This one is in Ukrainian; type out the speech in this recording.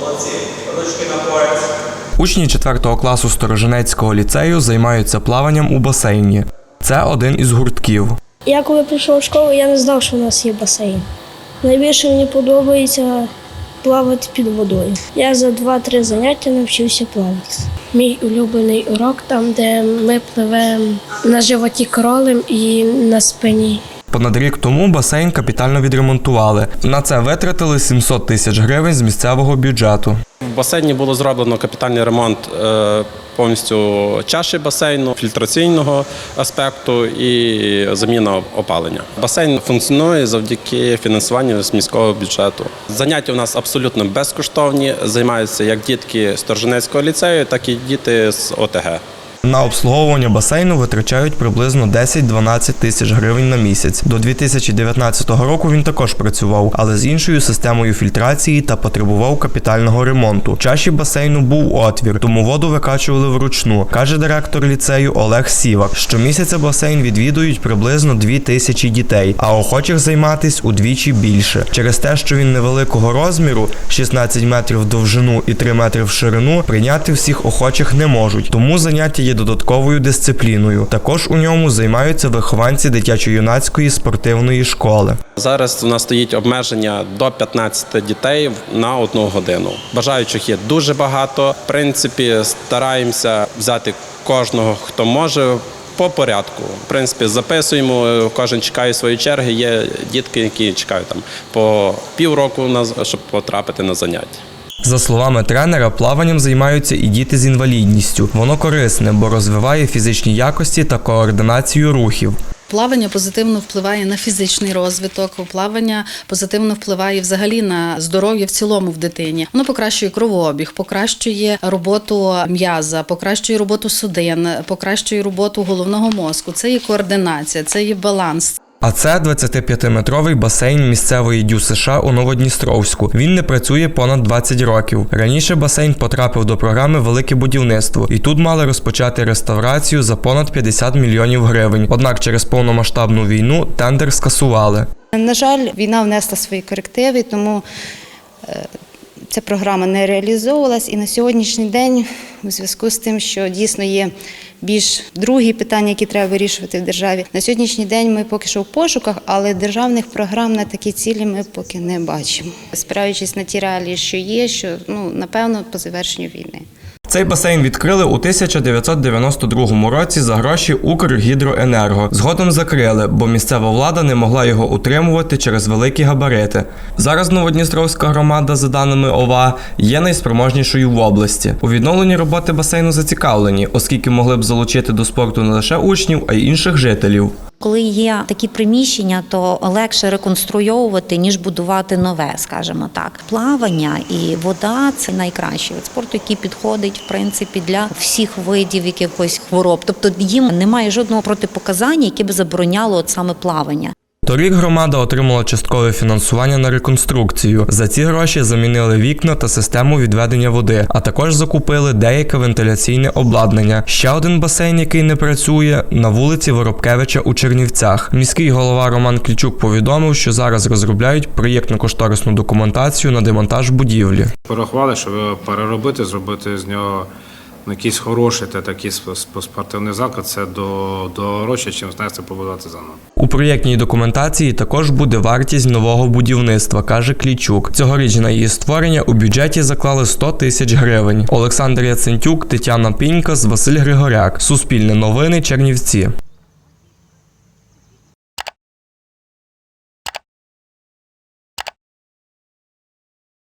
Молодці. Ручки на пояс. Учні 4 класу Сторожинецького ліцею займаються плаванням у басейні. Це один із гуртків. Я коли прийшов в школу, я не знав, що в нас є басейн. Найбільше мені подобається плавати під водою. Я за 2-3 заняття навчився плавати. Мій улюблений урок там, де ми пливемо на животі кролем і на спині. Понад рік тому басейн капітально відремонтували. На це витратили 700 тисяч гривень з місцевого бюджету. В басейні було зроблено капітальний ремонт е, повністю чаші басейну, фільтраційного аспекту і заміна опалення. Басейн функціонує завдяки фінансуванню з міського бюджету. Заняття у нас абсолютно безкоштовні. Займаються як дітки з Торженецького ліцею, так і діти з ОТГ. На обслуговування басейну витрачають приблизно 10-12 тисяч гривень на місяць. До 2019 року він також працював, але з іншою системою фільтрації та потребував капітального ремонту. В чаші басейну був отвір, тому воду викачували вручну, каже директор ліцею Олег Сівак. Щомісяця басейн відвідують приблизно 2 тисячі дітей, а охочих займатись удвічі більше. Через те, що він невеликого розміру 16 метрів в довжину і 3 метри в ширину, прийняти всіх охочих не можуть. Тому заняття є додатковою дисципліною. Також у ньому займаються вихованці дитячо-юнацької спортивної школи. Зараз у нас стоїть обмеження до 15 дітей на одну годину. Бажаючих є дуже багато. В принципі, стараємося взяти кожного, хто може. По порядку, в принципі, записуємо, кожен чекає своєї черги. Є дітки, які чекають там по півроку, щоб потрапити на заняття. За словами тренера, плаванням займаються і діти з інвалідністю. Воно корисне, бо розвиває фізичні якості та координацію рухів. Плавання позитивно впливає на фізичний розвиток. Плавання позитивно впливає взагалі на здоров'я в цілому в дитині. Воно покращує кровообіг, покращує роботу м'яза, покращує роботу судин, покращує роботу головного мозку. Це є координація, це є баланс. А це 25-метровий басейн місцевої дю США у Новодністровську. Він не працює понад 20 років. Раніше басейн потрапив до програми Велике будівництво, і тут мали розпочати реставрацію за понад 50 мільйонів гривень. Однак через повномасштабну війну тендер скасували. На жаль, війна внесла свої корективи, тому е, ця програма не реалізовувалась. І на сьогоднішній день, у зв'язку з тим, що дійсно є більш другі питання, які треба вирішувати в державі. На сьогоднішній день ми поки що в пошуках, але державних програм на такі цілі ми поки не бачимо. Спираючись на ті реалії, що є, що ну напевно по завершенню війни. Цей басейн відкрили у 1992 році за гроші Укргідроенерго. Згодом закрили, бо місцева влада не могла його утримувати через великі габарити. Зараз Новодністровська громада, за даними ОВА, є найспроможнішою в області. У відновленні роботи басейну зацікавлені, оскільки могли б залучити до спорту не лише учнів, а й інших жителів. Коли є такі приміщення, то легше реконструйовувати, ніж будувати нове, скажімо так. Плавання і вода це найкращий вид спорту, який підходить в принципі для всіх видів якихось хвороб. Тобто їм немає жодного протипоказання, яке би забороняло от саме плавання. Торік громада отримала часткове фінансування на реконструкцію. За ці гроші замінили вікна та систему відведення води, а також закупили деяке вентиляційне обладнання. Ще один басейн, який не працює, на вулиці Воробкевича у Чернівцях. Міський голова Роман Клічук повідомив, що зараз розробляють проєктно-кошторисну документацію на демонтаж будівлі. Порахували, щоб переробити, зробити з нього якийсь хороший та такий сп- сп- спортивний заклад, це до, дорожче, чим знести побудувати заново. У проєктній документації також буде вартість нового будівництва, каже Клічук. Цьогоріч на її створення у бюджеті заклали 100 тисяч гривень. Олександр Яцентюк, Тетяна Пінька, Василь Григоряк. Суспільне новини Чернівці.